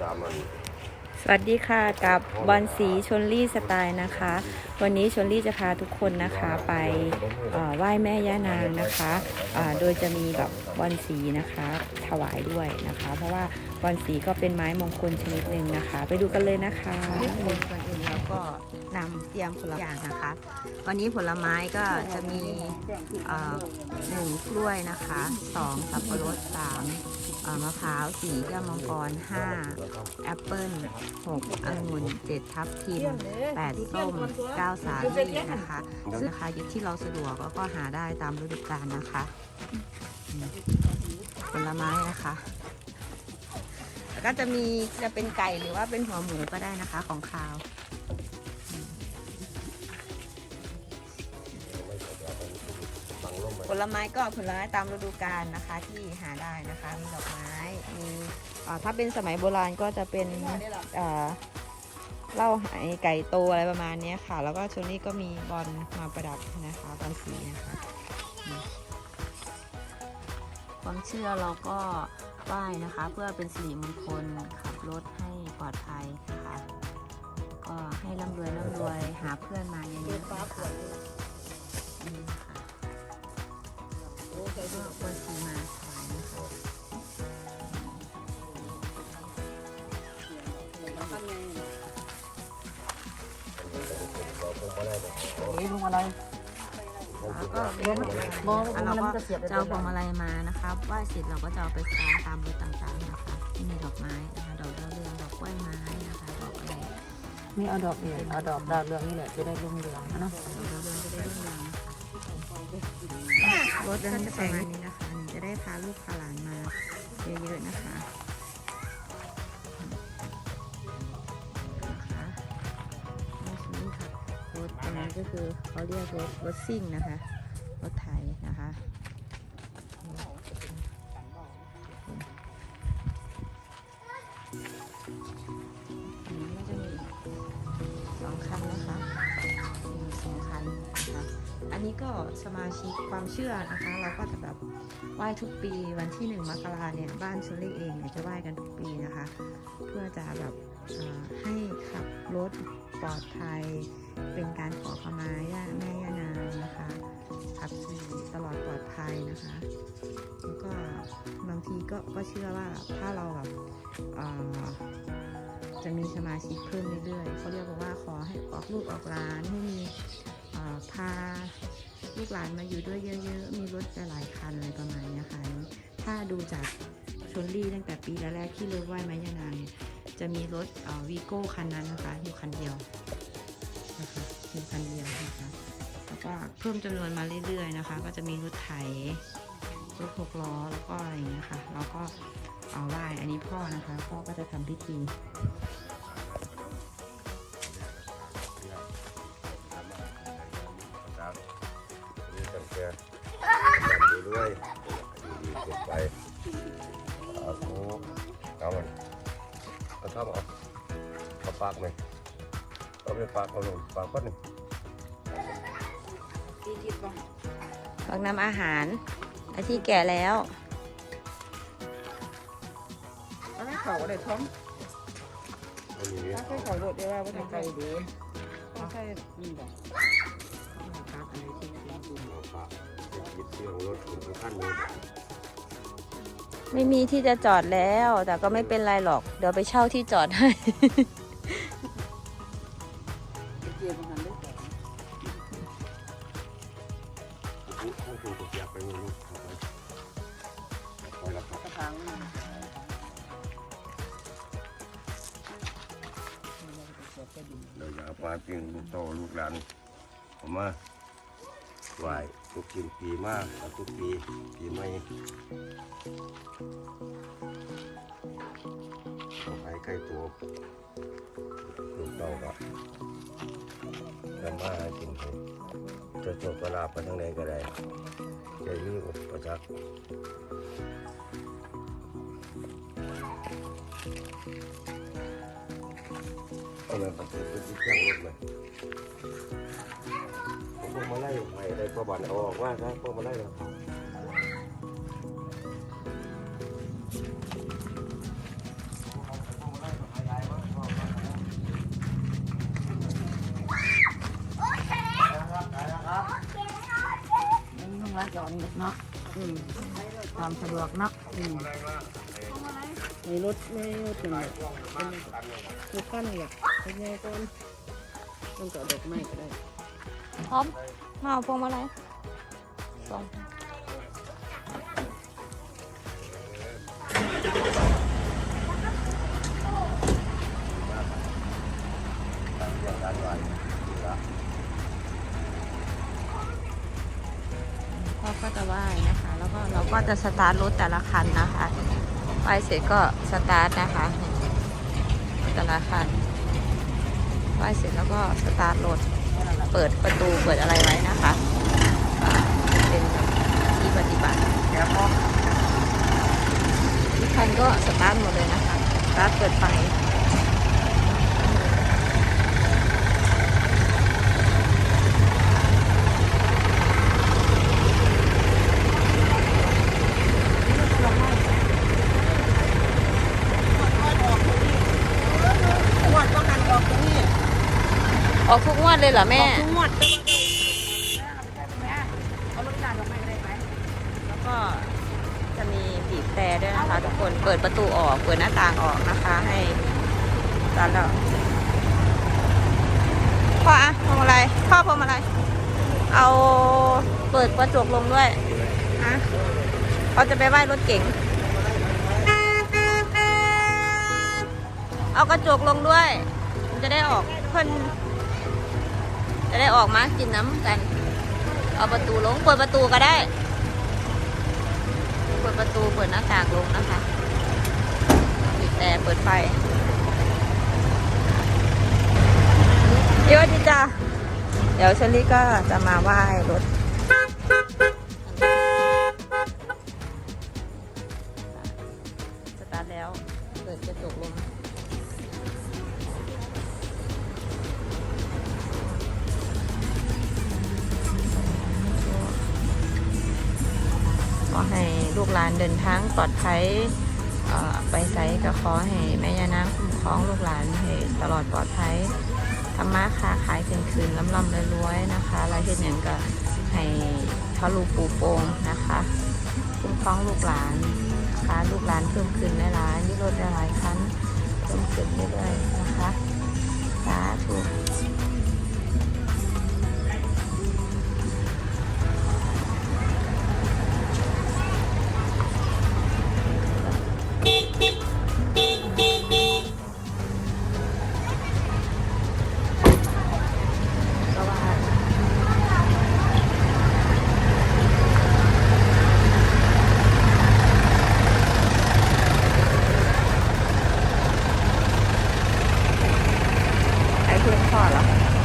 ตามมันสวัสดีค่ะกับบอลสีชนลี่สไตล์นะคะ วันนี้ชนลี่จะพาทุกคนนะคะไปเอ่อไหว้แม่ย่านางนะคะอ่าโดยจะมีแบบบอลสีนะคะถวายด้วยนะคะ เพราะว่าบอลสีก็เป็นไม้มงคลชนิดหนึ่งนะคะ ไปดูกันเลยนะคะก่อนอื่นเราก็นำเตรียมผลไม้นะคะ วันนี้ผลไม้ก็จะมีเอ่อหนึ่งกล้วยนะคะสองสับปะรดสามเอ่อ มะพร้าวสี่แก้วมังกรห้าแอปเปิ้ล6องุ่น7ทับทิม8ส้ม9สาลี่นะคะซึ่งราคาอยู่ที่เราสะดวกแล้วก็หาได้ตามฤดูกาลนะคะ ผลไม้นะคะแล้วก็จะมีจะเป็นไก่หรือว่าเป็นหัวหมูก็ได้นะคะของคาว ผลไม้ก็ผลไม้ตามฤดูกาลนะคะที่หาได้นะคะมีดอกไม้มีถ้าเป็นสมัยโบราณก็จะเป็นเอ่อเหล้าหไก่โตอะไรประมาณนี้ค่ะ แล้วก็ช่วงนี้ก็มีบอลมาประดับนะคะบอลสีนะคะความเชื่อเราก็ไหว้นะคะ เพื่อเป็นสิริมงคลขับรถให้ปลอดภัยนะคะก็ให้ร่ำรวยร่ำรวยหาเพื่อนมาเยอะๆนะคะ อืมค่ะก็บอลสีมาถวายนะคะนี่ลุงอะไรแล้วก็มองแล้วมัเราก็จะเสียบจะเอาพวงมาลัยมานะคะไหว้เสร็จเราก็จะเอาไปคล้องตามรถต่างๆนะคะที่มีดอกไม้นะคะดอกดาวเรืองดอกกล้วยไม้นะคะดอกอะไรนี่เอาดอกเนี่ยเอาดอกดาวเรืองนี่แหละจะได้รุ่งเรืองนะเนาะดอกดาวเรืองจะได้รุ่งเรือง รถก็จะประมาณนี้นะคะนี่จะได้พาลูกพาหลานมาเยอะๆนะคะนะคะนี่คือนี่ค่ะรถตรงนี้ก็คือเขาเรียกรถรถซิ่งนะคะ รถไถนะคะอันนี้ก็จะมีสองคันนะคะ อันนี้ก็สมาชิกความเชื่อนะคะ เราก็จะแบบไหว้ทุกปีวันที่หนึ่งมกราเนี่ยบ้านชุลี่เองเนี่ยจะไหว้กันทุกปีนะคะ เพื่อจะแบบให้ขับรถปลอดภัย เป็นการขอขมาย่าแม่ย่านางนะคะขับขี่ตลอดปลอดภัยนะคะแล้วก็บางทีก็ก็เชื่อว่าถ้าเราแบบจะมีสมาชิกเพิ่มเรื่อยๆเขาเรียกว่าขอให้ออกลูกออกหลานให้มี พาลูกหลานมาอยู่ด้วยเยอะ ๆ มีรถหลายคันอะไรประมาณนี้ค่ะ ถ้าดูจากชนลี่ตั้งแต่ปีแรกๆที่เลิกไหว้ไม้ยานางเนี่ยจะมีรถวีโก้คันนั้นนะคะอยู่คันเดียวนะคะอยู่คันเดียวนะคะแล้วก็เพิ่มจำนวนมาเรื่อยๆนะคะ ก็จะมีรถไถรถหกล้อแล้วก็อะไรอย่างเงี้ยค่ะแล้วก็เอาไหว้อันนี้พ่อนะคะพ่อก็จะทำพิธี เอาเข้ามาเอาเอาปากไหมเอาไปปากเอาลงปากก็หนึ่งฟักน้ำอาหารไอที่แก่แล้วอันนี้เขาอะไรท้องอันนี้ถ้าใช่เขาโดดได้ว่าว่าทางไกลดีถ้าใช่นี่บอกเอาปากจะหยิบเสียงรถถึงขั้นนี้ ไม่มีที่จะจอดแล้ว แต่ก็ไม่เป็นไรหรอก เดี๋ยวไปเช่าที่จอดให้เกี่ยวกับมันได้แต่ท่านคงจะอาปเงินไปแล้วครับกระถางมันเราอยากมาจริงลูกโตลูกหลานผมมาไหว ทุกกินปีมากทุกปีปีใหม่เอาไปใกล้ตัวลูกเต่าก็ทำมาหากินให้จะจบกระลาบไปทั้งไหนก็ได้ใจมีอุปจักษ์เอาเงินไปซื้อที่เครื่องรถเลย มาไล่ไว้ได้ประบันออกว่าใช่พวกมาไล่เรานุ่งละจอนเนาะควมสะดวกนาะในรถไม่รถเป็นรถขั้นแบบเป็นไงต้นมันก็ด็กไม่ก็ได้พร้อม มาเอาพวงมาลัยสองตั้งเรื่องการไหวนี่ละพ่อก็จะไหว้นะคะ แล้วก็เราก็จะสตาร์ทรถแต่ละคันนะคะไหว้เสร็จก็สตาร์ทนะคะนี่แต่ละคันไหว้เสร็จแล้วก็สตาร์ทรถ เปิดประตูเปิดอะไรไว้นะคะอ่าเป็นที่ปฏิบัติทุกคันก็สตาร์ทหมดเลยนะคะ สตาร์ทเปิดไฟ งวดต้องหันออกตรงนี้ ออกทุกงวดเลยเหรอแม่ ทุกงวดแล้วก็จะมีบีบแต่ด้วยนะคะ ทุกคน เปิดประตูออก เปิดหน้าต่างออกนะคะ ให้ตอนเราพ่ออะพวงมาลัยพ่อพวงมาลัยเอาเปิดกระจกลงด้วยอะเขาจะไปไหว้รถเก๋ง เอากระจกลงด้วย มันจะได้ออกเพิ่น จะได้ออกมากินน้ำกัน เอาประตูลง เปิดประตูก็ได้ เปิดประตู เปิดหน้าต่างลงนะคะปิดแต่เปิดไฟเดี๋ยวจิจ้าเดี๋ยวเชลลี่ก็จะมาไหว้รถ อให้ลูกหลานเดินทางปลอดภัยไปไสก็ขอให้แม่ยานางคุ้มครองลูกหลานให้ตลอดปลอดภัยทำมาค้าขายขึ้นคืนล้ำลำรวยๆนะคะแล้วเห็นอย่างก็ให้ทะลุปูโปงนะคะคุ้มครองลูกหลานนะคะลูกหลานเพิ่มขึ้นในร้านนี่รถหลายคันเพิ่มขึ้นเรื่อยๆนะคะสาธุ 话了。